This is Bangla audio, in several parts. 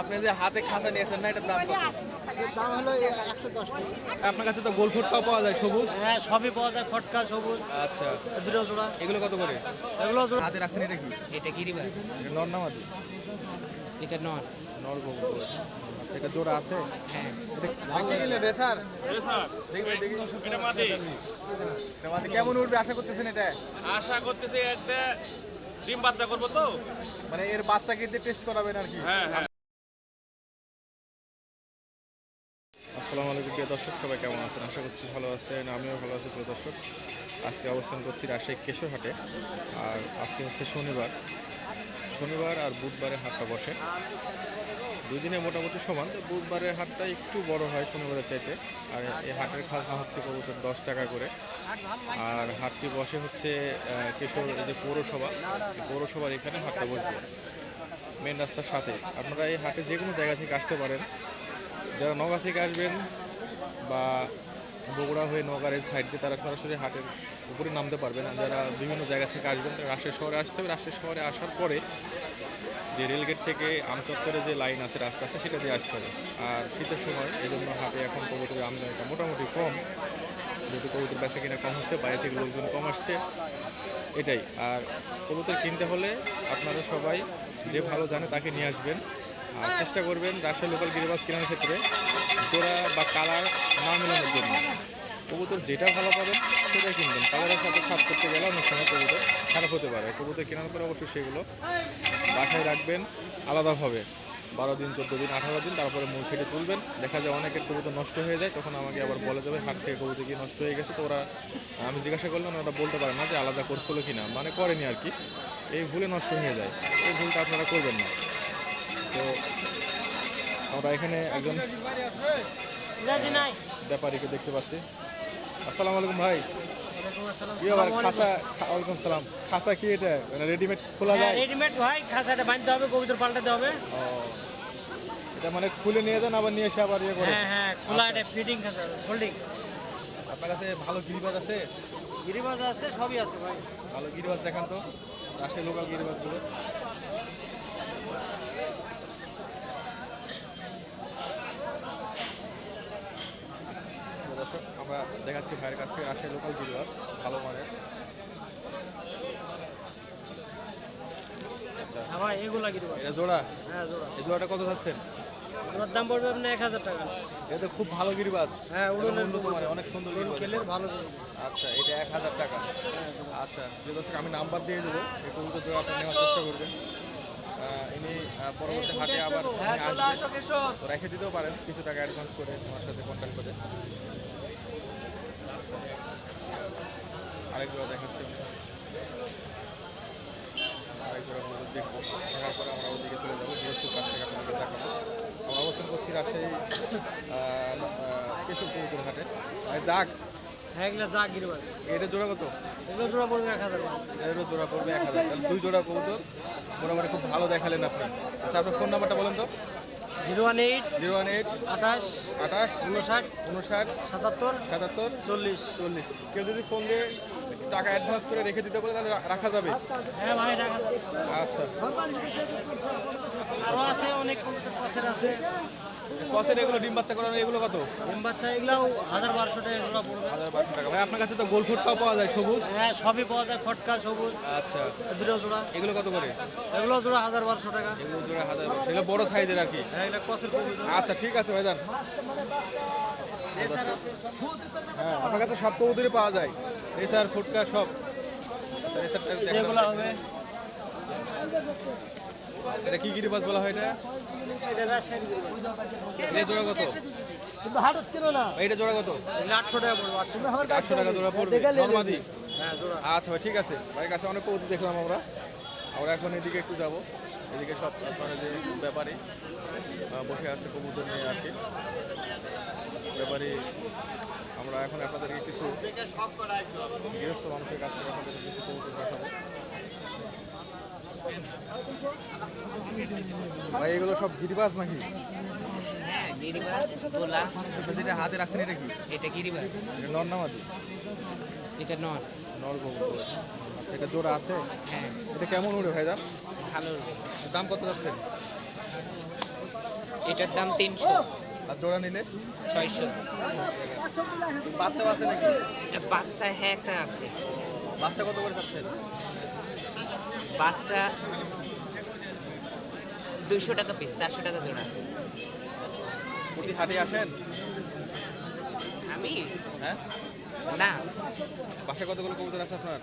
আপনি যে হাতে খাঁচা নিয়েছেন না এটার দাম দাম হলো একশো দশ টাকা। আপনার কাছে তো গোল ফুটকাও পাওয়া যায় সবুজ? হ্যাঁ সবই পাওয়া যায় ফটকা সবুজ আচ্ছা। দুটো জোড়া। এগুলো কত করে? এগুলো জোড়া। হাতে রাখছেন এটা কি? এটা কি রিবা এটা নর না মাদি? এটা নন নর কবুতর আচ্ছা এটা জোড়া আছে? হ্যাঁ। এটা কি কিনলেন রে স্যার। দেখি ভাই দেখি এটা মাদি? এটা মাদি। কেমন উঠবে? আশা করতেছেন এটা? আশা করতেছি একটা ডিম বাচ্চা করব তো। মানে এর বাচ্চাকে দিয়ে টেস্ট করাবেন আর কি। হ্যাঁ হ্যাঁ। প্রিয় দর্শক, সবাই কেমন আছেন? আশা করছি ভালো আছেন, আমিও ভালো আছি প্রিয় দর্শক। আজকে অবস্থান করছি রাজশাহী কেশরহাটে, আর আজকে হচ্ছে শনিবার। শনিবার আর বুধবারে হাটটা বসে। দুই দিনে মোটামুটি সমান, তো বুধবারের হাটটা একটু বড় হয় শনিবারের চাইতে, আর এই হাটের খাজনা হচ্ছে কবুতর দশ টাকা করে। আর হাটটি বসে হচ্ছে কেশর যে পৌরসভা পৌরসভার এখানে হাটটা বসবে। মেন রাস্তার সাথে। আপনারা এই হাটে যে কোনো জায়গা থেকে আসতে পারেন। যারা নগা থেকে আসবেন বা বগুড়া হয়ে নগার এই সাইড দিয়ে তারা সরাসরি হাটের উপরে নামতে পারবেন আর যারা বিভিন্ন জায়গা থেকে আসবেন, তারা রাজশাহী শহরে আসতে হবে। রাজশাহী শহরে আসার পরে যে রেলগেট থেকে আমচত্বরে যে লাইন আছে, রাস্তা আছে, সেটা দিয়ে আসতে হবে। আর শীতের সময় এই জন্য হাটে এখন কবুতরের আমদানিটা মোটামুটি কম। যেহেতু কবুতর বেচা কিনা কম হচ্ছে, বাইরে থেকে লোকজন কম আসছে, এটাই। আর কবুতর কিনতে হলে আপনারা সবাই যে ভালো জানে তাকে নিয়ে আসবেন। আর চেষ্টা করবেন রাজশাহী লোকাল গিরিবাস কেনার ক্ষেত্রে জোড়া বা কালার না মেলানোর জন্য। কবুতর যেটা ভালো পাবেন সেটাই কিনবেন। কালারের সাথে খাপ করতে গেলে অনেক সময় কবুতর খারাপ হতে পারে। কবুতর কেনার পরে অবশ্যই সেগুলো বাসায় রাখবেন আলাদাভাবে। বারো দিন, চোদ্দ দিন, আঠারো দিন, তারপরে মূল ছেড়ে তুলবেন। দেখা যায় অনেকের কবুতর নষ্ট হয়ে যায়, তখন আমাকে আবার বলে দেবে, হাট থেকে কবুতর কি নষ্ট হয়ে গেছে। তো ওরা, আমি জিজ্ঞাসা করলাম, ওরা বলতে পারে না যে আলাদা করছিল কি না মানে করেনি আর কি। এই ভুলে নষ্ট হয়ে যায়। এই ভুলটা আপনারা করবেন না। তো আমরা এখানে একজন ব্যাপারীকে দেখতে পাচ্ছি। আসসালামু আলাইকুম ভাই। খাসা সালাম। খাসা কি এটা? মানে রেডিমেড খোলা যায়? রেডিমেড ভাই খাঁচাটা বাঁধতে হবে কবিতর পাল্টাতে হবে। এটা মানে খুলে নিয়ে যান আবার নিয়ে এসে আবার ইয়ে করে। হ্যাঁ হ্যাঁ খোলা এটা ফিটিং খাঁচা ফোল্ডিং আপনার কাছে ভালো গিরিবাজ আছে? গিরিবাজ আছে সবই আছে ভাই। ভালো গিরিবাজ দেখান তো। রাশিয়ার লোকাল গিরিবাজগুলো। দর্শক আমরা দেখাচ্ছি ভাইয়ের কাছ থেকে রাশিয়ার লোকাল গিরিবাজ ভালো মানের। আচ্ছা হ্যাঁ এটা জোড়া? হ্যাঁ জোড়া। এই জোড়াটা কত যাচ্ছেন? ওর দাম পড়বে আপনার এক হাজার টাকা। এটা খুব ভালো হ্যাঁ উড়নের অনেক সুন্দর ভালো আচ্ছা এটা এক হাজার টাকা। আচ্ছা যে দর্শক আমি নাম্বার দিয়ে দেবো। এই জোড়া আপনি নেওয়ার চেষ্টা করবেন। ইনি পরবর্তী হাটে আবার। তো রেখে দিতেও পারেন কিছু টাকা অ্যাডভান্স করে তোমার সাথে কন্ট্যাক্ট করে আরেকবার দেখাচ্ছি। আমি। আরেকবার আমাদের দেখব। দেখার পরে আমরা ওদিকে চলে যাব বৃহস্পতি কাছ থেকে আপনাদের দেখাবো। আমরা অবস্থান করছি রাজশাহী আহ, আহ, কেশব কবুতর হাটে। আর যাক। হ্যাঁ এগুলা যা এটা জোড়া কত? এগুলো জোড়া পড়বে এক হাজার ভাই এটারও জোড়া পড়বে এক হাজার। দুই জোড়া কবুতর। মোটামুটি খুব ভালো দেখালেন আপনি আচ্ছা আপনার ফোন নাম্বারটা বলেন তো। Zero one eight zero one eight আঠাশ আঠাশ উনষাট উনষাট সাতাত্তর সাতাত্তর চল্লিশ। চল্লিশ। কেউ যদি ফোন দিয়ে টাকা অ্যাডভান্স করে রেখে দিতে পারে তাহলে রাখা যাবে? হ্যাঁ ভাই টাকা আচ্ছা। আরও আছে অনেক আছে। কসের এগুলো ডিম বাচ্চা করানো এগুলো কত? ডিম বাচ্চা এগুলাও হাজার বারোশো টাকা জোড়া পড়বে। হাজার বারোশো টাকা। ভাই আপনার কাছে তো গোল ফুটটাও পাওয়া যায় সবুজ? হ্যাঁ সবই পাওয়া যায় ফটকা সবুজ আচ্ছা। দুটো জোড়া। এগুলো কত করে? এগুলো জোড়া হাজার বারোশো টাকা। এগুলো জোড়া হাজার বারোশো। এগুলো বড় সাইজের আর কি? হ্যাঁ এগুলো কসের আচ্ছা ঠিক আছে ভাইজান হ্যাঁ আপনার কাছে সব কবুতরই পাওয়া যায়। রেসার ফুটকা সব। রেসারটা। হবে। এটা কি গিরিবাজ বলা হয় এটা? এটা। এটা জোড়া কত? কিন্তু হাটত কেন না? এইটা জোড়া কত? এগুলো আটশো টাকা পড়বে আটশো আটশো টাকা জোড়া পড়বে। নর্মাদি? হ্যাঁ জোড়া। আচ্ছা ভাই ঠিক আছে। ভাইয়ের কাছে অনেক কবুতর দেখলাম আমরা। আমরা এখন এদিকে একটু যাব। এদিকে সব আপনারা যে ব্যাপারী বসে আছে কবুতর নিয়ে আর কি। ব্যাপারী আমরা এখন আপনাদেরকে কিছু গৃহস্থ মানুষের কাছ থেকে আপনাদের কিছু কবুতর দেখাবো। ভাই এগুলো সব গিরিবাজ নাকি? হ্যাঁ গিরিবাস যেটা হাতে রাখছেন এটা কি? এটা গিরিবাস এটা নর নামাদি এটা নন নর কবুতর আচ্ছা এটা জোড়া আছে? হ্যাঁ। এটা কেমন উড়ে ভাই দাম ভালো দাম কত যাচ্ছে? এটার দাম তিনশো। আর জোড়া নিলে? ছয়শো। বাচ্চা আছে নাকি? বাচ্চা হ্যাঁ একটা আছে। বাচ্চা কত করে যাচ্ছেন বাচ্চা দুশো টাকা পিস চারশো টাকা জোড়া। প্রতি হাটে আসেন? আমি? হ্যাঁ? না। বাসায় কতগুলো কবুতর আছে আপনার?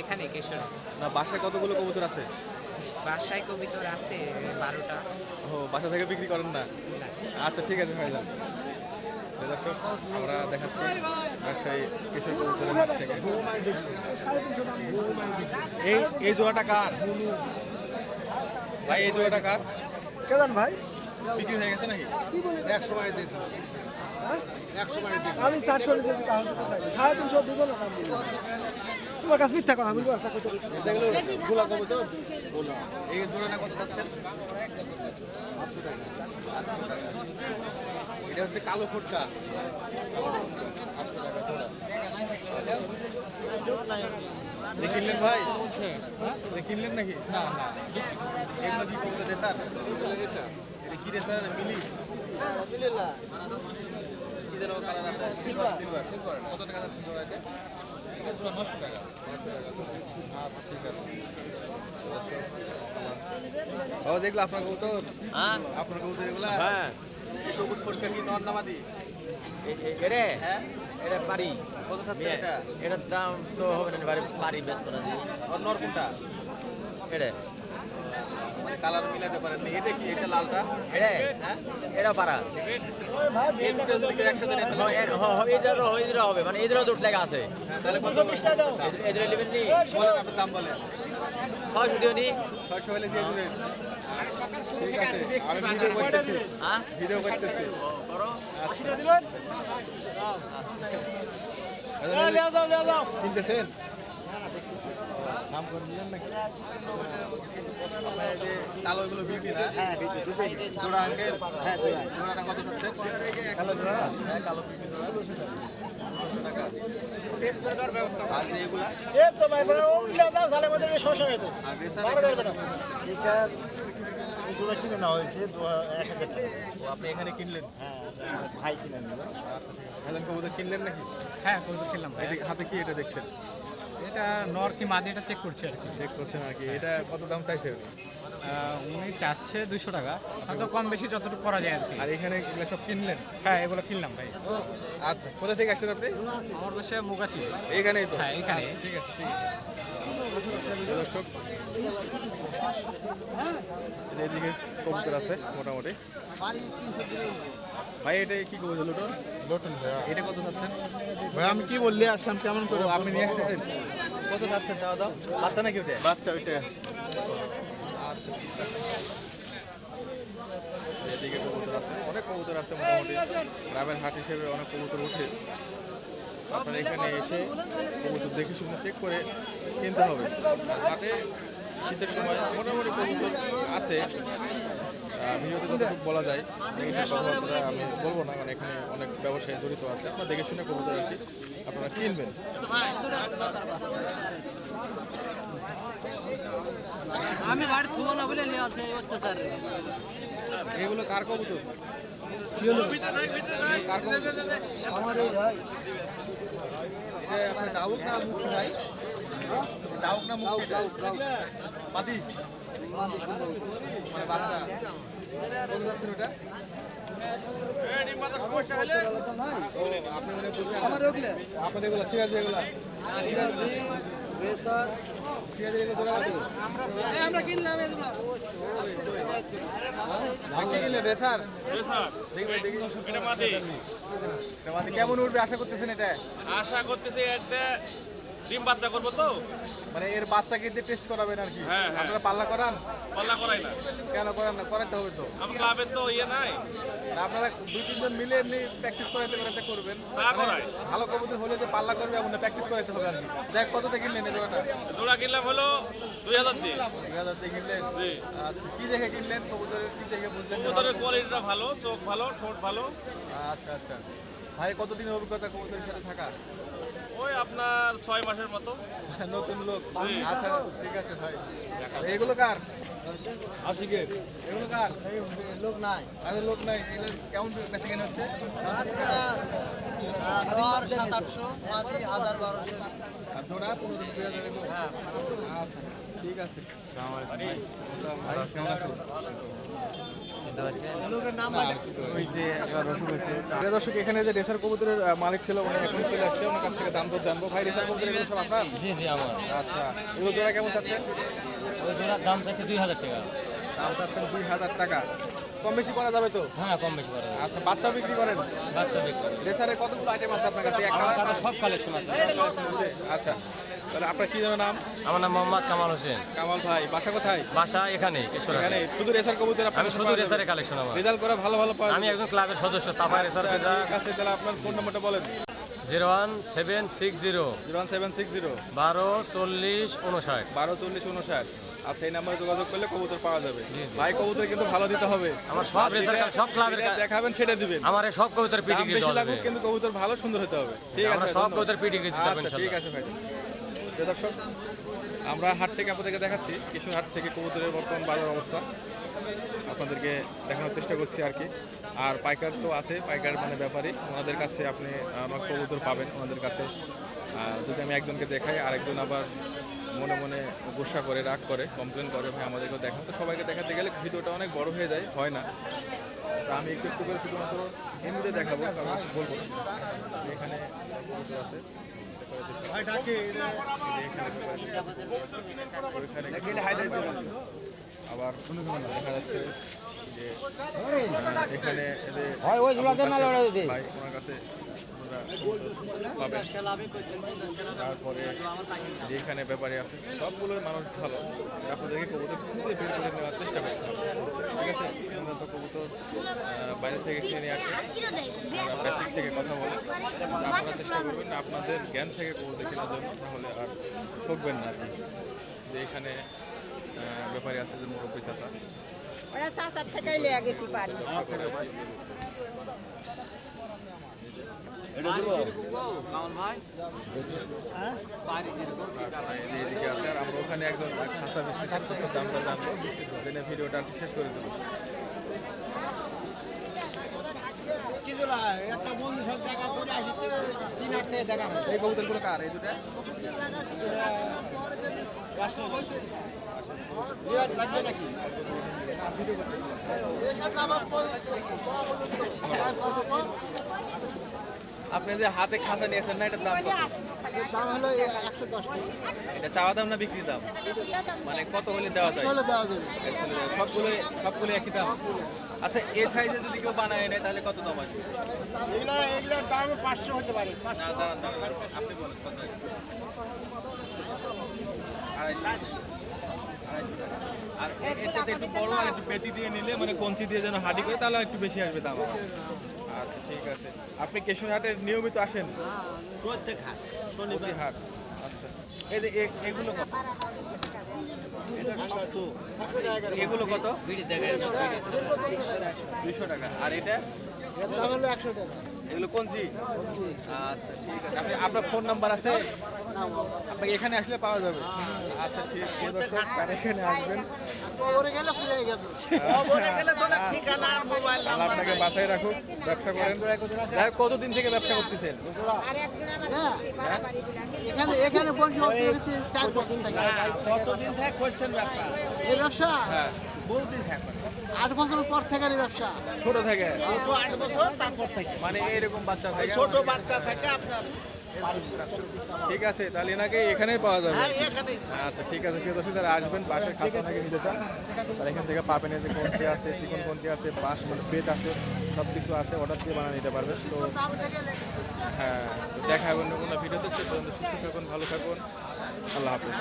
এখানে কেশর। না বাসায় কতগুলো কবুতর আছে? বাসায় কবিতর আছে বারোটা। ও বাসা থেকে বিক্রি করেন না। আচ্ছা ঠিক আছে ভাই যান তো দর্শক আমরা দেখাচ্ছি রাজশাহী কিশোর কবুতরের হাট থেকে। এই এই জোড়াটা কার? ভাই এই জোড়াটা কার? কেদান ভাই। বিক্রি হয়ে গেছে নাকি? এক সময় দেখুন এক সময় দেখুন আমি চারশো সাড়ে তিনশো দিব না তোমার কাছে মিথ্যা কথা বলব একটা কথা এই জোড়াটা কত যাচ্ছেন এটা হচ্ছে কালো ফুটকা। কিনলেন ভাই? কিনলেন নাকি? না না। এগুলো কি কবুতর রেসার এটা কি রেসার মিলি? কি যেন কালার আছে? সিলভার সিলভার সিলভার কত টাকা যাচ্ছে এটা নশো টাকা। আচ্ছা ঠিক আছে। ও যেগুলো আপনার কবুতর? হ্যাঁ। আপনার কবুতর এগুলা? হ্যাঁ। এটা হ্যাঁ হবে কি এটা লালটা এটা হ্যাঁ পারা যদি একসাথে হ্যাঁ, হ্যাঁ, হ্যাঁ, হবে মানে এদেরও দুটো লেখা আছে হ্যাঁ, তাহলে কত এদের- এদের নেবেন নি বলেন আপনার দাম বলেন ছয়শো দিও নি ছয়শো হলে দিয়ে দিবেন। ঠিক আছে আমি ভিডিও করতেছি। হ্যাঁ? ভিডিও করতেছি। করো কিনতেছেন? নাম করে দিলেন নাকি? আপনার কালো এগুলো বিউটি না জোড়া আঙ্কেল? হ্যাঁ জোড়াটা কত যাচ্ছে? কালো জোড়া? হ্যাঁ কালো বিউটি জোড়া ষোলোশো টাকা। আর যে এগুলা? এ তো ভাই বড় ও মিলা দাও সালে মধ্যে সমস্যা হয়তো আর রেসার বারো দেবে না এছাড়া এই জোড়া কিনে নেওয়া হয়েছে এক হাজার টাকা। আপনি এখানে কিনলেন? হ্যাঁ ভাই কিনে নিল। আচ্ছা কবুতর কিনলেন নাকি? হ্যাঁ কবুতর এটা হাতে কি এটা দেখছেন? এটা নর কি মাদি এটা চেক করছি আর কি। চেক করছেন আর কি এটা কত দাম চাইছে? উনি? চাচ্ছে দুশো টাকা হয়তো কম বেশি যতটুকু করা যায় আর কি। আর এখানে এগুলো সব কিনলেন? হ্যাঁ এগুলো কিনলাম ভাই। আচ্ছা কোথা থেকে আসছেন আপনি? আমার বসে মুগাছি। এইখানেই তো? হ্যাঁ এখানে ঠিক আছে ঠিক আছে। দর্শক এদিকে কবুতর আছে মোটামুটি। ভাই এটা কি কবুতর লুটন লটন ভাইয়া। এটা কত চাচ্ছেন? ভাই আমি কি বললি আসলাম কেমন ও আপনি নিয়ে আসতেছেন? কত চাচ্ছেন? চাওয়া দাও। বাচ্চা নাকি ওটা? বাচ্চা ওইটা। আচ্ছা এদিকে কবুতর আছে। অনেক কবুতর আছে মোটামুটি। গ্রামের হাট হিসেবে অনেক কবুতর ওঠে। আপনার এখানে এসে কবুতর দেখে শুনে চেক করে কিনতে হবে। হাটে শীতের সময় মোটামুটি কবুতর আছে। ভিডিওতে যতটুকু বলা যায় আমি বলব না কারণ এখানে অনেক ব্যবসায়ী জড়িত আছে। আপনারা দেখে শুনে কবুতর আর কি আপনারা কিনবেন। আমি বাড়ি থুবো না বলে নিয়ে আসে অত্যাচার। এগুলো কার কবুতর? কার কবুতর? আমার এই ভাই। আপনার ডাউক না মুক্তি ভাই ডাউক না মুক্তি মাদি মানে বাচ্চা? কত যাচ্ছেন ওটা এই ডিম পাতার সমস্যা হলে ও আপনি বুঝবেন আমার ওগুলো আপনাদের এগুলো সিরাজি কেমন উঠবে আশা করতেছেন এটা আশা করতেছি একটা ডিম বাচ্চা করব তো? মানে এর বাচ্চাকে দিয়ে টেস্ট করাবেন আর কি। হ্যাঁ, হ্যাঁ। আপনারা পাল্লা করান? পাল্লা করাই না। কেন করান না? করাতে হবে তো। আমার ক্লাবের তো ইয়ে নাই। আপনারা দুই তিনজন মিলে এমনি প্র্যাকটিস করাতে করাতে করবেন। মানে। ভালো কবুতর হলে যে পাল্লা করবে এমন প্র্যাকটিস করাতে হবে আর কি। দেখ কত থেকে কিনলেন জোড়াটা? জোড়া কিনলাম হলো দুই হাজার দিয়ে। দুই হাজার দিয়ে কিনলেন? আচ্ছা কি দেখে কিনলেন? কবুতরের কি দেখে বুঝলেন? কবুতরের কোয়ালিটিটা ভালো চোখ ভালো ঠোঁট ভালো। আচ্ছা আচ্ছা। ভাই কতদিনের অভিজ্ঞতা কবুতরের সাথে থাকা ওই আপনার ছয় মাসের মতো। নতুন লোক। আচ্ছা ঠিক আছে ভাই। এগুলো কার? এগুলো কার? এই লোক নাই। আরে লোক নাই কেমন বেশি কেন হচ্ছে? দর সাত আটশো মাদি হাজার বারোশো। আর জোড়া? পনেরো হ্যাঁ। আচ্ছা ঠিক আছে। ভাই, কেমন আছো? লোকের নাম প্রিয় দর্শক এখানে যে রেসার কবুতরের মালিক ছিল উনি এখন চলে আসছে। ওনার কাছ থেকে দাম দর জানব। ভাই রেসার কবুতর এগুলো সব আপনার? জি জি আমার। আচ্ছা। এগুলো জোড়া কেমন চাচ্ছে ওই জোড়ার দাম চাইছে দুই হাজার টাকা। দাম চাচ্ছেন দুই হাজার টাকা। কম বেশি করা যাবে তো? হ্যাঁ কম বেশি করে আচ্ছা বাচ্চা বিক্রি করেন? বাচ্চা বিক্রি রেসারে কতগুলো আইটেম আছে আপনার কাছে? একটা সব কালেকশন আছে। আচ্ছা। তাহলে আপনার কি যেন নাম? আমার নাম মোহাম্মদ কামাল হোসেন। কামাল ভাই বাসা কোথায়? বাসা এখানে এখানে? শুধু রেসার কবুতর আমি শুধু রেসারে কালেকশন আমার। রেজাল্ট করে ভালো ভালো আমি একজন ক্লাবের সদস্য সাফাই রেসার আছে তাহলে আপনার ফোন নাম্বারটা বলেন। Zero one seven six zero. Zero one seven six zero. বারো চল্লিশ উনষাট। বারো চল্লিশ উনষাট। আচ্ছা এই নাম্বারে যোগাযোগ করলে কবুতর পাওয়া যাবে। ভাই কবুতর কিন্তু ভালো দিতে হবে। আমার সব সব ক্লাবের দেখাবেন সেটা দিবেন। আমার সব কবিতার দেওয়া লাগুক যাবে কিন্তু কবুতর ভালো সুন্দর হতে হবে। ঠিক আছে সব। কবিতার পিটিগ্রি দিতে পারব আচ্ছা ঠিক আছে ভাই। দর্শক, আমরা হাট থেকে আপনাদেরকে দেখাচ্ছি কিছু হাট থেকে কবুতরের বর্তমান বাজার অবস্থা। আপনাদেরকে দেখানোর চেষ্টা করছি আর কি। আর পাইকার তো আছে, পাইকার মানে ব্যাপারী। ওনাদের কাছে আপনি আমার কবুতর পাবেন ওনাদের কাছে। যদি আমি একজনকে দেখাই, আরেকজন আবার মনে মনে গোসা করে, রাগ করে কমপ্লেন করে, ভাই আমাদেরকে দেখান। তো সবাইকে দেখাতে গেলে ভিডিওটা অনেক বড় হয়ে যায়, হয় না। তা আমি একটু একটু করে শুধুমাত্র এমনিতে দেখাবো, কারণ বলব এখানে আছে। আবার দেখা যাচ্ছে যে এখানে ভাই ওনার কাছে আপনারা পাবেন তারপরে যে এখানে ব্যাপারে আছে সবগুলো মানুষ ভালো। আপনাদেরকে কবুতর খুঁজে বের করে নেওয়ার চেষ্টা করতে হবে। ঠিক আছে? আমরা তো কবুতর বাইরে থেকে কিনে নিয়ে আসি। বেসিক থেকে কথা বলি। আপনারা চেষ্টা করবেন আপনাদের জ্ঞান থেকে কবুতর কেনার জন্য তাহলে আর ঠকবেন না কি যে এখানে ব্যাপারে আছে যে মুরব্বী চাচা। ওরা চাচার থেকেই লিয়ে গেছি পারি এদিকে আছে। আর আমরা ওখানে একজন খাসা দামটা জানব। জেনে ভিডিওটা শেষ করে দেবো। একটা বন্ধু সব দেখা করে আসি তিন আট থেকে দেখা এই কবুতরগুলো কার? এই দুটা? লাগবে নাকি? আপনি যে হাতে খাতা নিয়েছেন না এটার দাম কত? দাম হলো একশো দশ টাকা। এটা চাওয়া দাম না বিক্রি দাম? মানে কত হলে দেওয়া যায়? সবগুলো সবগুলো একই দাম? আচ্ছা এ সাইজে যদি কেউ বানায় নেয় তাহলে কত দাম আসবে? এগুলো এগুলোর দাম পাঁচশো হতে পারে আপনি বলেন কত আর চাইতে একটু বড় আর একটু পেটি দিয়ে নিলে মানে কঞ্চি দিয়ে যেন হাডি করে তাহলে একটু বেশি আসবে দাম আমার। আচ্ছা ঠিক আছে। আপনি কেশরহাটে নিয়মিত আসেন? প্রত্যেক হাট শনিবার। হাট আচ্ছা। এই যে এ- এগুলো কত? এগুলো কত? দুইশো টাকা। আর এটা? এর দাম হলো একশো টাকা। এগুলো কঞ্চি আচ্ছা ঠিক আছে। আপনি আপনার ফোন নাম্বার আছে? আপনাকে এখানে আসলে পাওয়া যাবে। আচ্ছা ঠিক আছে। এখানে আসবেন। আপনাকে বাসায় ব্যবসা করেন। কতদিন থেকে ব্যবসা করতেছেন? বাড়াবাড়ি গুলা। এখানে এখানে বসে হতে চার কতদিন থেকে করছেন ব্যবসা? এই ব্যবসা? হ্যাঁ। বহুদিন থেকে। আট বছর পর থেকে ব্যবসা। ছোট থেকে? ছোট আট বছর তারপর থেকে। মানে এরকম বাচ্চা থেকে ছোট বাচ্চা থেকে আপনার ঠিক আছে তাহলে এনাকে এখানেই পাওয়া যাবে। আচ্ছা ঠিক আছে প্রিয় দর্শক যারা আসবেন বাসের কাছে নাকি নিতে চান তারা এখান থেকে পাবেন যে কঞ্চি আছে চিকন কঞ্চি আছে বাঁশ মানে পেট আছে সব কিছু আছে অর্ডার দিয়ে বানিয়ে নিতে পারবেন। তো হ্যাঁ দেখা হবে অন্য কোনো ভিডিওতে। সে পর্যন্ত সুস্থ থাকুন ভালো থাকুন। আল্লাহ হাফিজ।